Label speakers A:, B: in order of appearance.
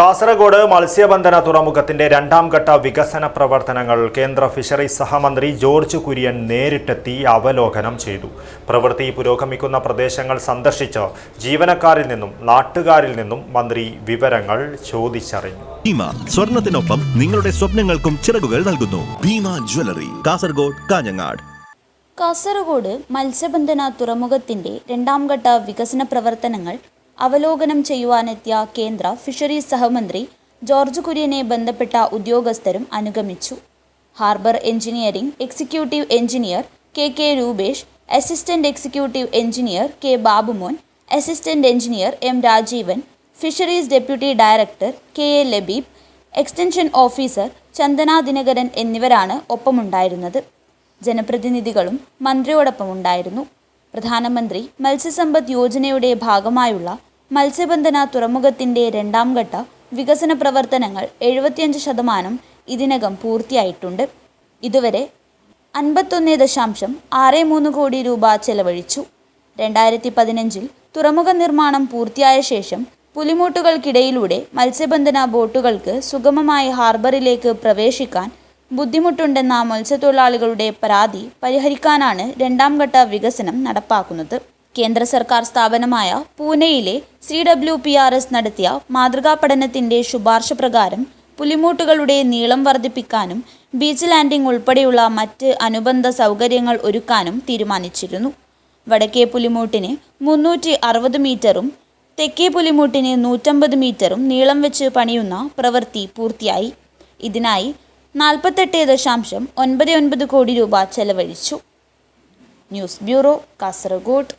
A: കാസർഗോഡ് മത്സ്യബന്ധന തുറമുഖത്തിന്റെ രണ്ടാം ഘട്ട വികസന പ്രവർത്തനങ്ങൾ കേന്ദ്ര ഫിഷറീസ് സഹമന്ത്രി ജോർജ് കുര്യൻ നേരിട്ടെത്തി അവലോകനം ചെയ്തു. പ്രവൃത്തി പുരോഗമിക്കുന്ന പ്രദേശങ്ങൾ സന്ദർശിച്ച് ജീവനക്കാരിൽ നിന്നും നാട്ടുകാരിൽ നിന്നും മന്ത്രി വിവരങ്ങൾ ചോദിച്ചറിഞ്ഞു.
B: ഭീമ സ്വർണത്തിനൊപ്പം നിങ്ങളുടെ സ്വപ്നങ്ങൾക്കും ചിറകുകൾ നൽകുന്നു. ഭീമ ജ്വല്ലറി കാസർഗോഡ് കാഞ്ഞങ്ങാട്.
C: കാസർഗോഡ് മത്സ്യബന്ധന തുറമുഖത്തിന്റെ രണ്ടാം ഘട്ട വികസന പ്രവർത്തനങ്ങൾ അവലോകനം ചെയ്യുവാനെത്തിയ കേന്ദ്ര ഫിഷറീസ് സഹമന്ത്രി ജോർജ് കുര്യനെ ബന്ധപ്പെട്ട ഉദ്യോഗസ്ഥരും അനുഗമിച്ചു. Harbour engineering executive engineer K K Rupesh assistant executive engineer K Babumon assistant engineer M Rajeevan fisheries deputy director K A Labeeb extension officer Chandana Dinakaran എന്നിവരാണ് ഒപ്പമുണ്ടായിരുന്നത്. ജനപ്രതിനിധികളും മന്ത്രിയോടൊപ്പം ഉണ്ടായിരുന്നു പ്രധാനമന്ത്രി മത്സ്യസമ്പദ് യോജനയുടെ ഭാഗമായുള്ള മത്സ്യബന്ധന തുറമുഖത്തിന്റെ രണ്ടാം ഘട്ട വികസന പ്രവർത്തനങ്ങൾ എഴുപത്തിയഞ്ച് ശതമാനം ഇതിനകം പൂർത്തിയായിട്ടുണ്ട്. ഇതുവരെ അൻപത്തൊന്ന് ദശാംശം ആറ് മൂന്ന് കോടി രൂപ ചെലവഴിച്ചു. രണ്ടായിരത്തി പതിനഞ്ചിൽ തുറമുഖ നിർമ്മാണം പൂർത്തിയായ ശേഷം പുലിമുട്ടുകൾക്കിടയിലൂടെ മത്സ്യബന്ധന ബോട്ടുകൾക്ക് സുഗമമായി ഹാർബറിലേക്ക് പ്രവേശിക്കാൻ ബുദ്ധിമുട്ടുണ്ടെന്ന മത്സ്യത്തൊഴിലാളികളുടെ പരാതി പരിഹരിക്കാനാണ് രണ്ടാം ഘട്ട വികസനം നടപ്പാക്കുന്നത്. കേന്ദ്ര സർക്കാർ സ്ഥാപനമായ പൂനെയിലെ C W P R S നടത്തിയ മാതൃകാ പഠനത്തിന്റെ ശുപാർശ പ്രകാരം പുലിമൂട്ടുകളുടെ നീളം വർദ്ധിപ്പിക്കാനും ബീച്ച് ലാൻഡിംഗ് ഉൾപ്പെടെയുള്ള മറ്റ് അനുബന്ധ സൗകര്യങ്ങൾ ഒരുക്കാനും തീരുമാനിച്ചിരുന്നു. വടക്കേ പുലിമൂട്ടിന് മുന്നൂറ്റി അറുപത് മീറ്ററും തെക്കേ പുലിമൂട്ടിന് നൂറ്റമ്പത് മീറ്ററും നീളം വെച്ച് പണിയുന്ന പ്രവൃത്തി പൂർത്തിയായി. ഇതിനായി നാൽപ്പത്തെട്ട് ദശാംശം ഒൻപത് ഒൻപത് കോടി രൂപ ചെലവഴിച്ചു. News bureau Kasaragod.